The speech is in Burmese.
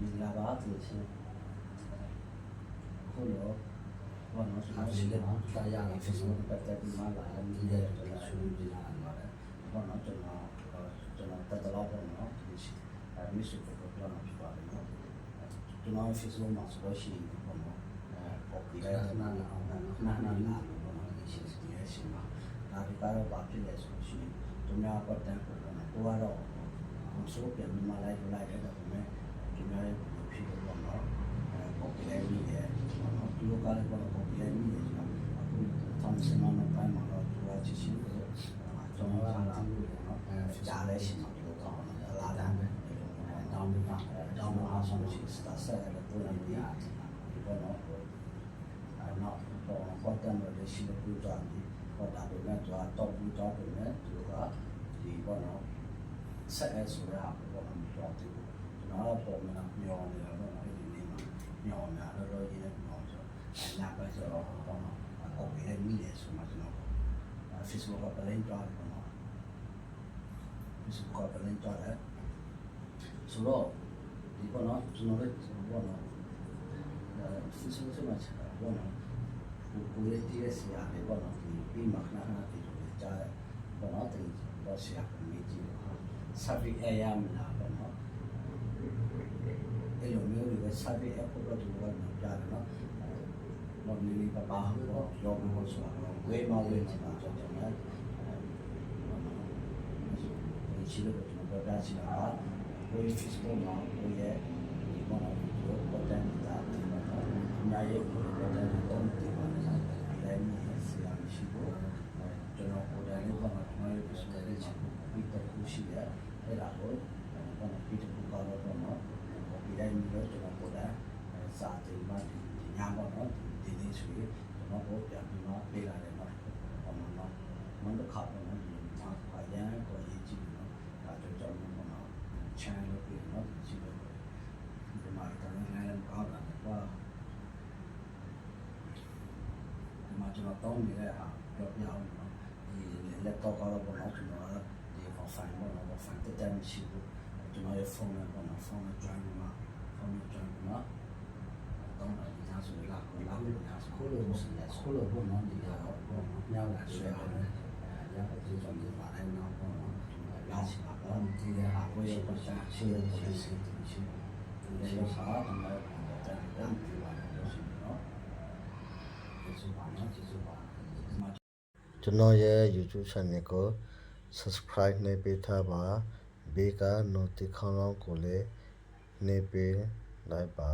မင်္ဂလာပါသူချင်းခုလောဘာလို့ဆိုအားတော့ရှိရှိလေလဲနော်တာရတာ Facebook Facebook ပတ်သက်ပြီးမှလာတယ်ဒီဒီရရဲ့တဲ့ကျွန်တော်ဆွေးနွေးကြတာပါတယ်ဘာလို့ကျွန်တော်ကျွန်တော်တက်တော့ပေါ့နော်ဒီရှိအဲမစ်ကိုပြောပြမှာဖြစ်ပါတယ်နော်ကျွန်တော် Facebook မှာဆိုလို့ရှိရင်ပေါ့နော်အဲ copy လိုက်တာနာနာအောင်နာနာနာနာပေါ့နော်ဒီရှိဒီရဲ့ရှိမှာဒါဒီကတော့ဘာဖြစ်လဲဆိုလို့ရှိရင်သူများပတ်သက်ပေါ့နော်ကိုကတော့ဆိုပြန်ပြီးမှလိုက်လိုက်တယ်ဒါပေမဲ့ သူများရဲ့ဖြစ်လို့ပေါ့နော်အဲ copy လိုက်ပြီးတယ်ပေါ့နော်ဒီလိုကားလေးပေါ့နော် copy လိုက်ပြီးတယ်ဆိုတော့အခုသမ်းစင်မနောက်ပိုင်းမှာတော့သူကချစ်ချင်းကိုကျွန်တော်ကလာပြီးတော့နော်အဲကြားလဲရှိမှာဒီလိုကောင်းတယ်လာတယ်တောင်းပြီးတော့တောင်းလို့အားဆုံးရှိစတာဆက်တယ်ပုံရည်ဒီပေါ့နော်အဲနောက်တော့ပတ်တယ်လို့ရှိလို့ပြောကြတယ်ပေါ့ဒါပေမဲ့သူကတော့ပြီးတော့တယ်သူကဒီပေါ့နော်ဆက်အဲဆိုရပေါ့နော်တော့ဒီကျွန် တော်တော့ပုံမှန်မျောနေတာပေါ့နော်ဒီနေ့မှာမျောနေတာတော့တော့ရင်းနေမျောဆိုအဲနာပဲဆိုတော့ပေါ့နော်အော်ပြီးမိတယ်ဆိုမှကျွန်တော် Facebook ကပလင်းသွားတယ်ပေါ့နော် Facebook ကပလင်းသွားတယ်ဆိုတော့ဒီပေါ့နော်ကျွန်တော်လည်းပေါ့နော်အဲ Facebook မှာချက်တာပေါ့နော်ကိုကိုလေးတည်းရဲ့ဆရာလေးပေါ့နော်ဒီပြီးမှခဏခဏတည်လို့ကြားတယ်ပေါ့နော်တင်တော့ဆရာကမေးကြည့်တော့ subject area မလားပေါ့နော် အဲ့လိုမျိုးတွေ subject area ကိုတော့ဒီလိုမျိုးကြားတယ်နော်ဘောနီလီပပဟောရောဘောဆိုတော့ဝေးမဝေးမှာကျွန်တော်လည်းဒီရှိလို့ကျွန်တော်ပြောပြချင်တာကဝေး Facebook မှာဝေးရဲ့ဒီပေါ်မှာဒီပေါ်တန်းတာဒီမှာအများကြီးပေါ်တန်းတာတော့ဒီမှာလည်းလည်းဆရာမရှိဘူးကျွန်တော်ပေါ်တန်းလေးပေါ်မှာကျွန်တော်ရဲ့ Facebook လေးချက်ပြီးတော့ခုရှိရအဲ့ဒါကိုဘာလို့ပြီးတော့ကတော့တော့နော် ဒီတိုင်းမျိုးကျွန်တော်ပေါ်တန်းစာတင်မှဒီညာပေါ့နော်ဒီနေ့ဆိုရင်ကျွန်တော်ပေါ်ပြန်ပြီးမှပေးလာတယ်နော်ဘာမှမမန်တော့ခါတော့နော်ဒီမှာအရန်ကိုရေးကြည့်နော်ဒါကြောင့်ကျွန်တော်ပေါ့နော် channel လို့ပြောနော်ကြည့်လို့ဒီမှာတော့လည်းလည်းကောင်းတာပေါ့ဒီမှာကျွန်တော်တောင်းနေတဲ့ဟာပြောပြအောင်နော်ဒီ laptop ကတော့ပေါ့နော်ကျွန်တော်ကဒီ file ပေါ့နော် file တက်တယ်မရှိဘူးကျွန်တော်ရဲ့ phone နဲ့ပေါ့နော် phone နဲ့ join မှာ phone နဲ့ join မှာတောင်းတာဒီသားဆိုလာကိုလာလို့ရဆိုခုလိုစီရခုဆိုလိုပေါ့နော်ဒီကတော့ပေါ့နော်ညောင်းလာဆွဲတယ်အဲရတဲ့ဒီကြောင့်ဒီမှာလည်းတော့ပေါ့နော်လာစီပါပေါ့ဒီလေဟာကိုရပတ်တာရှိရရှိရှိရှိဒီလေဟာတော့တက်တယ်ဒီပါလို့ရှိနော်ဒီစပါနော်ဒီစပါကျွန်တော်ရဲ့ YouTube channel ကို subscribe နှိပ်ပေးထားပါဘေးက notification ကိုလည်း နှိပ်ပေးလိုက်ပါ